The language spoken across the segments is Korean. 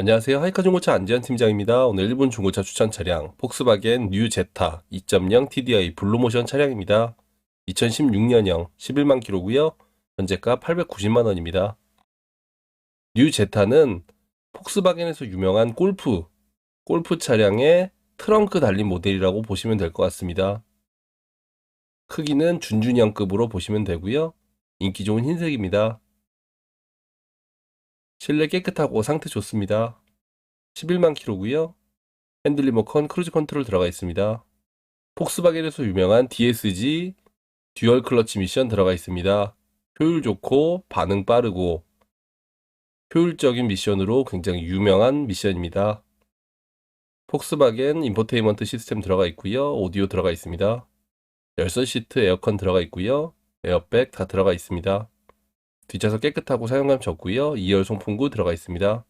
안녕하세요. 하이카 중고차 안지현 팀장입니다. 오늘 일본 중고차 추천 차량 폭스바겐 뉴 제타 2.0 TDI 블루모션 차량입니다. 2016년형 11만 킬로고요. 현재가 890만 원입니다. 뉴 제타는 폭스바겐에서 유명한 골프 골프 차량의 트렁크 달린 모델이라고 보시면 될 것 같습니다. 크기는 준준형급으로 보시면 되고요. 인기 좋은 흰색입니다. 실내 깨끗하고 상태 좋습니다. 11만 킬로고요. 핸들 리모컨 크루즈 컨트롤 들어가 있습니다. 폭스바겐에서 유명한 DSG 듀얼 클러치 미션 들어가 있습니다. 효율 좋고 반응 빠르고 효율적인 미션으로 굉장히 유명한 미션입니다. 폭스바겐 인포테인먼트 시스템 들어가 있고요. 오디오 들어가 있습니다. 열선 시트 에어컨 들어가 있고요. 에어백 다 들어가 있습니다. 뒷좌석 깨끗하고 사용감 좋고요. 2열 송풍구 들어가 있습니다.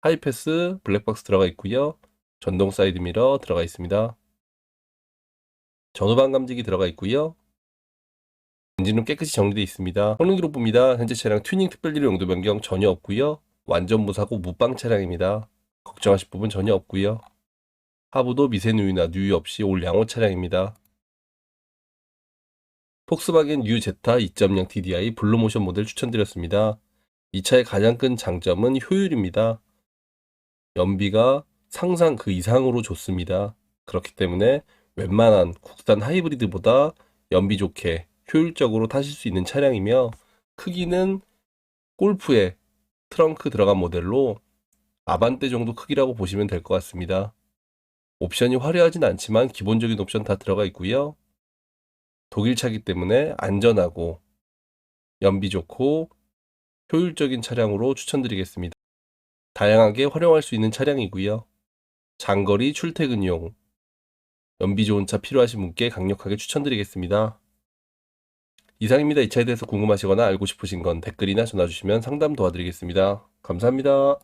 하이패스 블랙박스 들어가 있고요. 전동 사이드 미러 들어가 있습니다. 전후방 감지기 들어가 있고요. 엔진은 깨끗이 정리되어 있습니다. 성능 기록부입니다. 현재 차량 튜닝 특별리로 용도 변경 전혀 없고요. 완전 무사고 무빵 차량입니다. 걱정하실 부분 전혀 없고요. 하부도 미세 누유나 누유 없이 올 양호 차량입니다. 폭스바겐 뉴 제타 2.0 TDI 블루모션 모델 추천드렸습니다. 이 차의 가장 큰 장점은 효율입니다. 연비가 상상 그 이상으로 좋습니다. 그렇기 때문에 웬만한 국산 하이브리드보다 연비 좋게 효율적으로 타실 수 있는 차량이며 크기는 골프에 트렁크 들어간 모델로 아반떼 정도 크기라고 보시면 될 것 같습니다. 옵션이 화려하진 않지만 기본적인 옵션 다 들어가 있고요. 독일차기 때문에 안전하고 연비 좋고 효율적인 차량으로 추천드리겠습니다. 다양하게 활용할 수 있는 차량이고요. 장거리 출퇴근용 연비 좋은 차 필요하신 분께 강력하게 추천드리겠습니다. 이상입니다. 이 차에 대해서 궁금하시거나 알고 싶으신 건 댓글이나 전화 주시면 상담 도와드리겠습니다. 감사합니다.